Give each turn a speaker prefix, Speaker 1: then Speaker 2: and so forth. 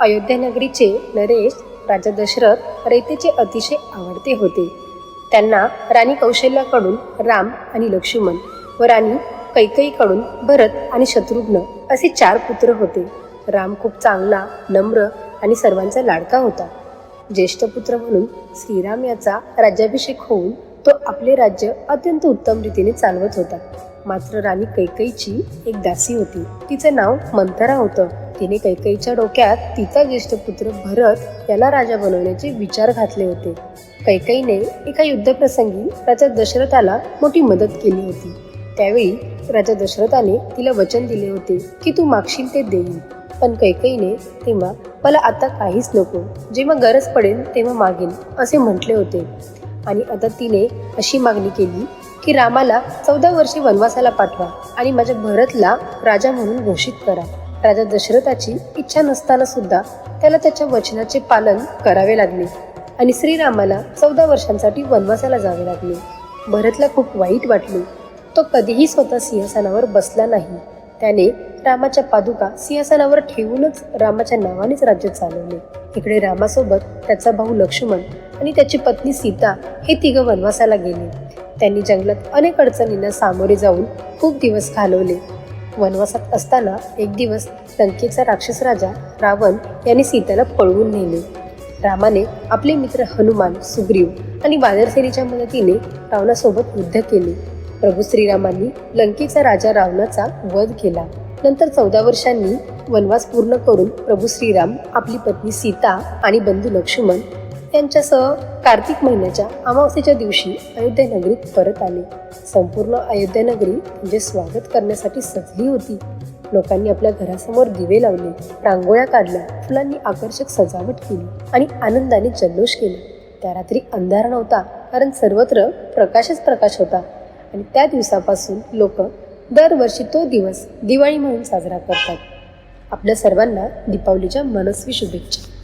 Speaker 1: अयोध्या नगरीचे नरेश राजा दशरथ रयतेचे अतिशय आवडते होते. त्यांना राणी कौशल्याकडून राम आणि लक्ष्मण व राणी कैकईकडून भरत आणि शत्रुघ्न असे चार पुत्र होते. राम खूप चांगला नम्र आणि सर्वांचा लाडका होता. ज्येष्ठ पुत्र म्हणून श्रीराम याचा राज्याभिषेक होऊन तो आपले राज्य अत्यंत उत्तम रीतीने चालवत होता. मात्र राणी कैकईची एक दासी होती. तिचं नाव मंथरा होतं. तिने कैकईच्या डोक्यात तिचा ज्येष्ठ पुत्र भरत याला राजा बनवण्याचे विचार घातले होते. कैकईने एका युद्धप्रसंगी राजा दशरथाला मोठी मदत केली होती. त्यावेळी राजा दशरथाने तिला वचन दिले होते की तू मागशील ते देईल पण कैकईने तेव्हा मला आता काहीच नको. जेव्हा गरज पडेल तेव्हा मागेन असे म्हटले होते. आणि आता तिने अशी मागणी केली की रामाला चौदा वर्षे वनवासाला पाठवा आणि माझ्या भरतला राजा म्हणून घोषित करा. राजा दशरथाची इच्छा नसताना सुद्धा त्याला त्याच्या वचनाचे पालन करावे लागले आणि श्रीरामाला चौदा वर्षांसाठी वनवासाला जावे लागले. भरतला खूप वाईट वाटले. तो कधीही स्वतः सिंहासनावर बसला नाही. त्याने रामाच्या पादुका सिंहासनावर ठेवूनच रामाच्या नावानेच राज्य चालवले. इकडे रामासोबत त्याचा भाऊ लक्ष्मण आणि त्याची पत्नी सीता हे तिघं वनवासाला गेले. त्यांनी जंगलात अनेक अडचणींना सामोरे जाऊन खूप दिवस घालवले. वनवासात असताना एक दिवस लंकेचा राक्षस राजा रावण यांनी सीताला पळवून नेले. रामाने आपले मित्र हनुमान सुग्रीव आणि वानरसेनीच्या मदतीने रावणासोबत युद्ध केले. प्रभू श्रीरामांनी लंकेचा राजा रावणाचा वध केला. नंतर चौदा वर्षांनी वनवास पूर्ण करून प्रभू श्रीराम आपली पत्नी सीता आणि बंधू लक्ष्मण त्यांच्यासह कार्तिक महिन्याच्या अमावस्येच्या दिवशी अयोध्या नगरीत परत आले. संपूर्ण अयोध्या नगरी म्हणजे स्वागत करण्यासाठी सजली होती. लोकांनी आपल्या घरासमोर दिवे लावले रांगोळ्या काढल्या फुलांनी आकर्षक सजावट केली आणि आनंदाने जल्लोष केले. त्या रात्री अंधार नव्हता कारण सर्वत्र प्रकाशच प्रकाश होता आणि त्या दिवसापासून लोक दरवर्षी तो दिवस दिवाळी म्हणून साजरा करतात. आपल्या सर्वांना दीपावलीच्या मनस्वी शुभेच्छा.